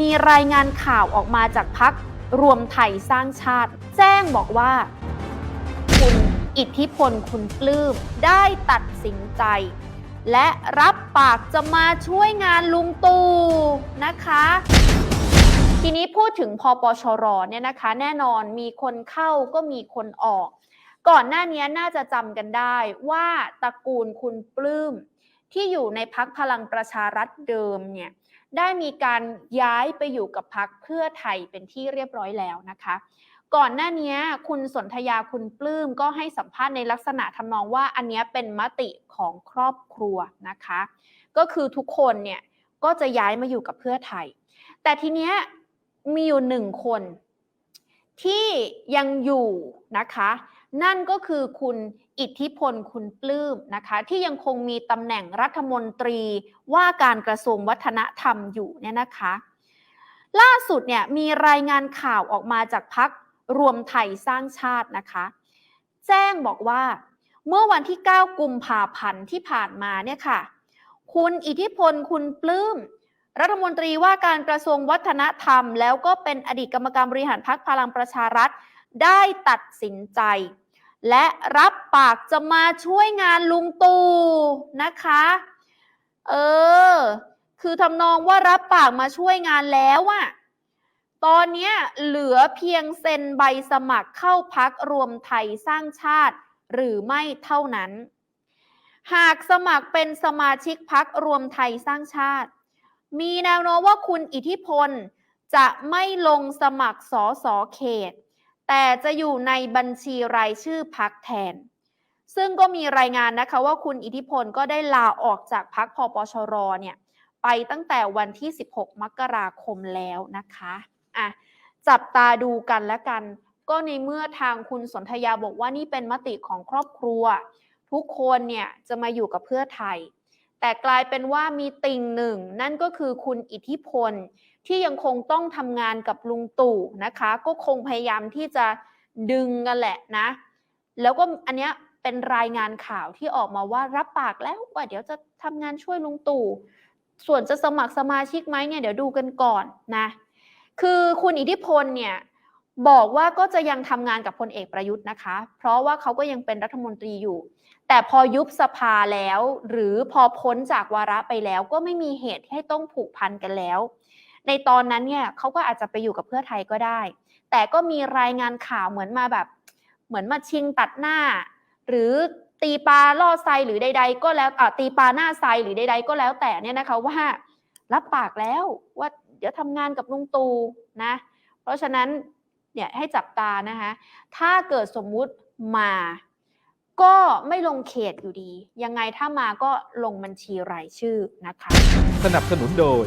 มีรายงานข่าวออกมาจากพักรวมไทยสร้างชาติ แจ้งบอกว่า คุณอิทธิพลคุณปลื้มได้ตัดสินใจ และรับปากจะมาช่วยงานลุงตู่นะคะ ทีนี้พูดถึงพอปชรเนี่ยนะคะ แน่นอนมีคนเข้าก็มีคนออก ก่อนหน้านี้น่าจะจำกันได้ว่าตระกูลคุณปลื้มที่อยู่ในพักพลังประชารัฐเดิมเนี่ย ได้มีการย้ายไปอยู่กับพักเพื่อไทยเป็นที่เรียบร้อยแล้วนะคะ ก่อนหน้านี้คุณสนธยาคุณปลื้มก็ให้สัมภาษณ์ในลักษณะทำนองว่าอันนี้เป็นมติของครอบครัวนะคะ ก็คือทุกคนเนี่ยก็จะย้ายมาอยู่กับเพื่อไทย แต่ทีเนี้ยมีอยู่หนึ่งคนที่ยังอยู่นะคะ นั่นก็คือคุณอิทธิพลคุณปลื้มนะคะ ที่ยังคงมีตำแหน่งรัฐมนตรีว่าการกระทรวงวัฒนธรรมอยู่เนี่ยนะคะ ล่าสุดเนี่ยมีรายงานข่าวออกมาจากพักรวมไทยสร้างชาตินะคะ แจ้งบอกว่า เมื่อวันที่ 9 กุมภาพันธ์ที่ผ่านมาเนี่ยค่ะ คุณอิทธิพลคุณปลื้มรัฐมนตรีว่าการกระทรวงวัฒนธรรม แล้วก็เป็นอดีตกรรมการบริหารพรรคพลังประชารัฐได้ตัดสินใจ และรับปากจะมาช่วยงานลุงตู่นะคะ เออ คือทำนองว่ารับปากมาช่วยงานแล้วอะตอนนี้เหลือเพียงเซ็นใบสมัครเข้าพักรวมไทยสร้างชาติ หรือไม่เท่านั้น หากสมัครเป็นสมาชิกพักรวมไทยสร้างชาติ มีแนวโน้มว่าคุณอิทธิพลจะไม่ลงสมัครสอสอเขต แต่จะอยู่ในบัญชีรายชื่อพักแทน ซึ่งก็มีรายงานนะคะว่าคุณอิทธิพลก็ได้ลาออกจากพักพปชรเนี่ยไปตั้งแต่วันที่ 16 มกราคมแล้วนะคะอะจับตาดูกันแล้วกัน ก็ในเมื่อทางคุณสนธยาบอกว่านี่เป็นมติของครอบครัว ทุกคนเนี่ยจะมาอยู่กับเพื่อไทย แต่กลายเป็นว่ามีติ่งหนึ่ง นั่นก็คือคุณอิทธิพล ที่ยังคงต้องทำงานกับลุงตู่นะคะ ก็คงพยายามที่จะดึงกันแหละนะ แล้วก็อันเนี้ยเป็นรายงานข่าวที่ออกมาว่ารับปากแล้วว่าเดี๋ยวจะทำงานช่วยลุงตู่ ส่วนจะสมัครสมาชิกไหมเนี่ยเดี๋ยวดูกันก่อนนะ คือคุณอิทธิพลเนี่ยบอกว่าก็จะยังทำงานกับพลเอกประยุทธ์นะคะ เพราะว่าเขาก็ยังเป็นรัฐมนตรีอยู่ แต่พอยุบสภาแล้ว หรือพอพ้นจากวาระไปแล้ว ก็ไม่มีเหตุให้ต้องผูกพันกันแล้ว ในตอนนั้นเนี่ยเขาก็อาจจะไปอยู่กับเพื่อไทยก็ได้ แต่ก็มีรายงานข่าวเหมือนมาแบบ เหมือนมาชิงตัดหน้า หรือตีปลาล่อไซหรือใด ๆ ก็แล้วตีปลาหน้าไซหรือใด ๆ ก็แล้วแต่เนี่ยนะคะว่ารับปากแล้วว่าเดี๋ยวทำงานกับลุงตูนะ เพราะฉะนั้นเนี่ยให้จับตานะคะ ถ้าเกิดสมมุติมา ก็ไม่ลงเขตอยู่ดี ยังไงถ้ามาก็ลงบัญชีรายชื่อนะคะ สนับสนุนโดย